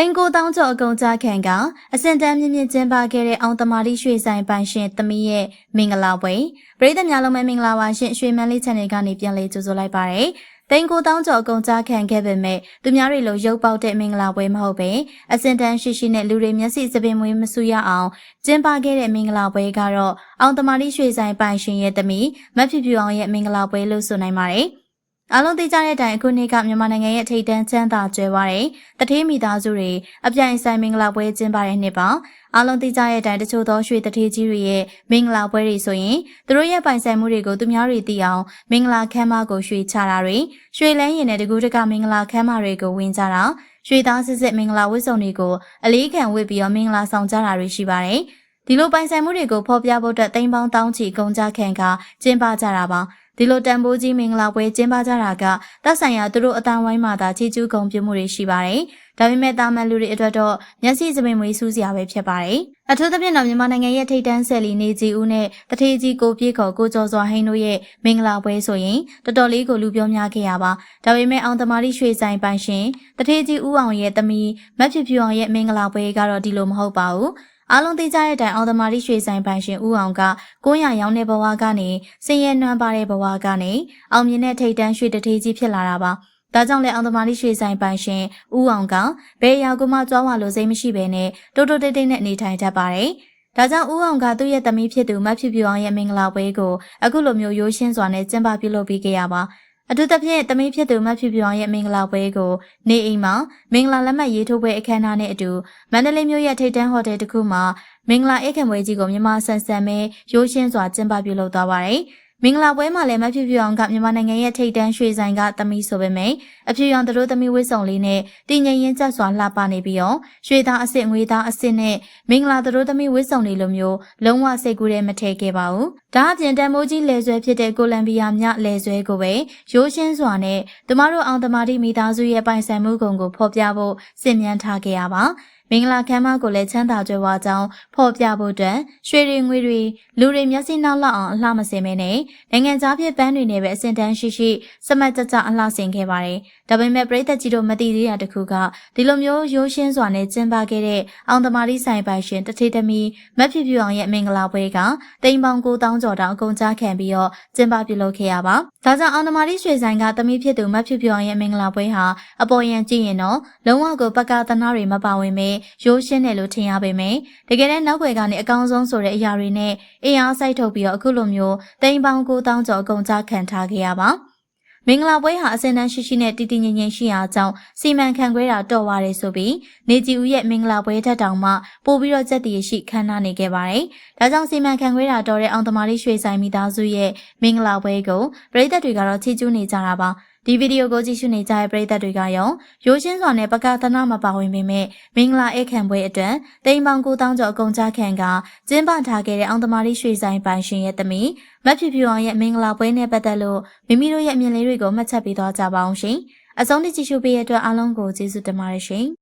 သိန်းကိုတောင်းကျော်အကုန်ကြခံကအစင်တန်းမြင့်မြင့်ကျင်းပခဲ့တဲ့အောင်သမာတိရွှေဆိုင်ပိုင်ရှင်သမီးရဲ့မင်္ဂလာပွဲပရိသတ်များလုံးပဲမင်္ဂလာပါရှင်ရွှေမန်းလေး channel ကနေပြန်လည်ကြိုဆိုလိုက်ပါရစေ။သိန်းကိုတောင်းကျော်အကုန်ကြခံခဲ့ပေမဲ့သူများတွေလိုရုပ်ပေါက်တဲ့မင်္ဂလာပွဲမဟုတ်ပဲအစင်တန်းရှိရှိနဲ့လူတွေမျက်စိစပင်မွေးမဆူရအောင်ကျင်းပခဲ့တဲ့မင်္ဂလာပွဲကတော့အောင်သမာတိရွှေဆိုင်ပိုင်ရှင်ရဲ့သမီးမတ်ဖြူဖြူအောင်ရဲ့မင်္ဂလာပွဲလို့ဆိုနိုင်ပါတယ်။ အားလုံးသိကြတဲ့အတိုင်းအခုနေ့ကမြန်မာနိုင်ငံရဲ့ထိပ်တန်းချမ်းသာကြွယ်ဝတဲ့တထေးမိသားစုတွေအပြိုင်ဆိုင်မင်္ဂလာပွဲကျင်းပတဲ့နှစ်ပါအားလုံးသိကြတဲ့အတိုင်းတချို့သောရွှေတထေးကြီးတွေရဲ့မင်္ဂလာပွဲတွေဆိုရင်သူတို့ရဲ့ပိုင်ဆိုင်မှုတွေကိုသူများတွေသိအောင်မင်္ဂလာခမ်းမကိုရွှေချတာတွေရွှေလန်းရင်နဲ့တကူးတကမင်္ဂလာခမ်းမတွေကိုဝင်ကြတာရွှေသားစစ်စစ်မင်္ဂလာဝတ်စုံတွေကိုအလေးခံဝတ်ပြီးတော့မင်္ဂလာဆောင်ကြတာတွေရှိပါတယ်ဒီလိုပိုင်ဆိုင်မှုတွေကိုဖော်ပြဖို့အတွက်တိမ်ပေါင်းတောင်းချီကုန်ကြခံကကျင်းပကြတာပါ ဒီလိုတန်ဖိုးကြီးမင်္ဂလာပွဲကျင်းပကြတာကသက်ဆိုင်ရာသူတို့အတန်းဝိုင်းမှာသာချီကျူးကုန်ပြုမှုတွေရှိပါတယ်။ဒါပေမဲ့တာမန်လူတွေအတွက်တော့မျက်စိစပင်မွေးစူးစရာပဲဖြစ်ပါတယ်။အထူးသဖြင့်တော့မြန်မာနိုင်ငံရဲ့ထိပ်တန်းဆယ်လီနေကြီးဦးနဲ့တထေးကြီးကိုပြေခေါ်ကိုကျော်စွာဟိန်းတို့ရဲ့မင်္ဂလာပွဲဆိုရင်တော်တော်လေးကိုလူပြောများခဲ့ရပါ။ဒါပေမဲ့အောင်သမားရွှေဆိုင်ပိုင်ရှင်တထေးကြီးဦးအောင်ရဲ့သမီးမတ်ဖြူဖြူအောင်ရဲ့မင်္ဂလာပွဲကတော့ဒီလိုမဟုတ်ပါဘူး။ အားလုံးသိကြတဲ့အတိုင်းအောင်သမားရွှေဆိုင်ပိုင်ရှင်ဦးအောင်က900ရောင်းတဲ့ဘဝကနေစင်ရဲနှွမ်းပါတဲ့ဘဝကနေအောင်မြင်တဲ့ထိတ်တန်းရွှေတထေးကြီးဖြစ်လာတာပါ။ဒါကြောင့်လေအောင်သမားရွှေဆိုင်ပိုင်ရှင်ဦးအောင်ကဘယ်ရောက်ကမှကြွားဝါလို့စိတ်မရှိဘဲနဲ့တိုးတိုးတိတ်တိတ်နဲ့နေထိုင်တတ်ပါတယ်။ဒါကြောင့်ဦးအောင်ကသူ့ရဲ့သမီးဖြစ်သူမတ်ဖြူဖြူအောင်ရဲ့မင်္ဂလာပွဲကိုအခုလိုမျိုးရိုးရှင်းစွာနဲ့ကျင်းပပြုလုပ်ပေးခဲ့ရပါ အထူးသဖြင့်တမီးဖြစ်သူမဖြူဖြူအောင်ရဲ့မင်္ဂလာပွဲကိုနေအိမ်မှာမင်္ဂလာလက်မှတ်ရေးထိုးပွဲအခမ်းအနားနဲ့အတူမန္တလေးမြို့ရဲ့ထိပ်တန်းဟိုတယ်တစ်ခုမှာမင်္ဂလာအိတ်ခံပွဲကြီးကိုမြန်မာဆန်ဆန်ပဲရိုးရှင်းစွာကျင်းပပြုလုပ်သွားပါတယ်။ မင်္ဂလာပွဲမှာလည်းမဖြူဖြူအောင်ကမြန်မာနိုင်ငံရဲ့ထိပ်တန်းရွှေဆိုင်ကသမီးဆိုပေမယ့်အဖြူရောင်တို့သမီးဝစ်စုံလေးနဲ့တည်ငြိမ်ရင်ကျစွာလှပနေပြီးတော့ရွှေသားအစ်စ်ငွေသားအစ်စ်နဲ့မင်္ဂလာတို့သမီးဝစ်စုံလေးလိုမျိုးလုံးဝစိတ်ကူးတဲ့မထည့်ခဲ့ပါဘူး။ဒါအပြင်တန်မိုးကြီးလယ်ဆွဲဖြစ်တဲ့ကိုလံဘီယာမြလယ်ဆွဲကိုပဲရိုးရှင်းစွာနဲ့ကျမတို့အောင်သမားတိမိသားစုရဲ့ပိုင်ဆိုင်မှုကုန်ကိုဖော်ပြဖို့စင်မြန်းထားခဲ့ရပါ။ မင်္ဂလာခမ်းမကိုလည်းချမ်းသာကြွယ်ဝကြောင်းဖော်ပြဖို့အတွက်ရွှေတွေငွေတွေလူတွေမျက်စိနောက်လောက်အောင်အလှမစင်မဲနဲ့နိုင်ငံသားဖြစ်ပန်းတွေနဲ့ပဲအစင်တန်းရှိရှိစမတ်ကြကြအလှဆင်ခဲ့ပါတယ်။ဒါပေမဲ့ပြည်သက်ကြီးတို့မသိသေးတာတခုကဒီလိုမျိုးရိုးရှင်းစွာနဲ့ကျင်းပခဲ့တဲ့အောင်သမားလေးဆိုင်ပိုင်ရှင်တထေးသမီးမက်ဖြူဖြူအောင်ရဲ့မင်္ဂလာပွဲကတိမ်ပေါင်9000ကျော်တောင်အကုန်ကြားခံပြီးတော့ကျင်းပပြုလုပ်ခဲ့ရပါ။ဒါကြောင့်အောင်သမားလေးရွှေဆိုင်ကသမီးဖြစ်သူမက်ဖြူဖြူအောင်ရဲ့မင်္ဂလာပွဲဟာအပေါ်ယံကြည့်ရင်တော့လုံးဝကိုပကသနာတွေမပါဝင်ပဲရိုးရှင်းတယ်လို့ထင်ရပေမယ့်တကယ်တမ်းနောက်ွယ်ကနေအကောင်းဆုံးဆိုတဲ့အရာတွေနဲ့အင်အားစိုက်ထုတ်ပြီးတော့အခုလိုမျိုးတိမ်ပေါင်း9000ကျော်အကုန်ကြခံထားခဲ့ရပါမင်္ဂလာပွဲဟာအစင်တန်းရှိရှိနဲ့တည်တည်ငြိမ်ငြိမ်ရှိရာကြောင့်စီမံခန့်ခွဲတာတော်ပါတယ်ဆိုပြီးနေကြည်ဦးရဲ့မင်္ဂလာပွဲထက်တောင်မှပို့ပြီးတော့ကြက်တည်ရှိခမ်းနားနေခဲ့ပါတယ်။ဒါကြောင့်စီမံခန့်ခွဲတာတော်တဲ့အောင်သမားလေးရွှေဆိုင်မိသားစုရဲ့မင်္ဂလာပွဲကိုပြည်သက်တွေကတော့ချီးကျူးနေကြတာပါ။ ဒီဗီဒီယိုကိုကြည့်ရှုနေကြတဲ့ပရိသတ်တွေကရောရိုးရှင်းစွာနဲ့ပကသနာမပါဝင်ပေမဲ့မင်္ဂလာဧခံပွဲအတွက်တိမ်ပေါင်9000ကျော်အကုန်ကြခံကကျင်းပထားခဲ့တဲ့အောင်သမားလေးရွှေဆိုင်ပိုင်ရှင်ရဲ့သမီးမတ်ဖြူဖြူအောင်ရဲ့မင်္ဂလာပွဲနဲ့ပတ်သက်လို့မိမိတို့ရဲ့အမြင်လေးတွေကိုမှတ်ချက်ပေးသွားကြပါအောင်ရှင်။အဆုံးထိကြည့်ရှုပေးတဲ့အတွက်အားလုံးကိုကျေးဇူးတင်ပါတယ်ရှင်။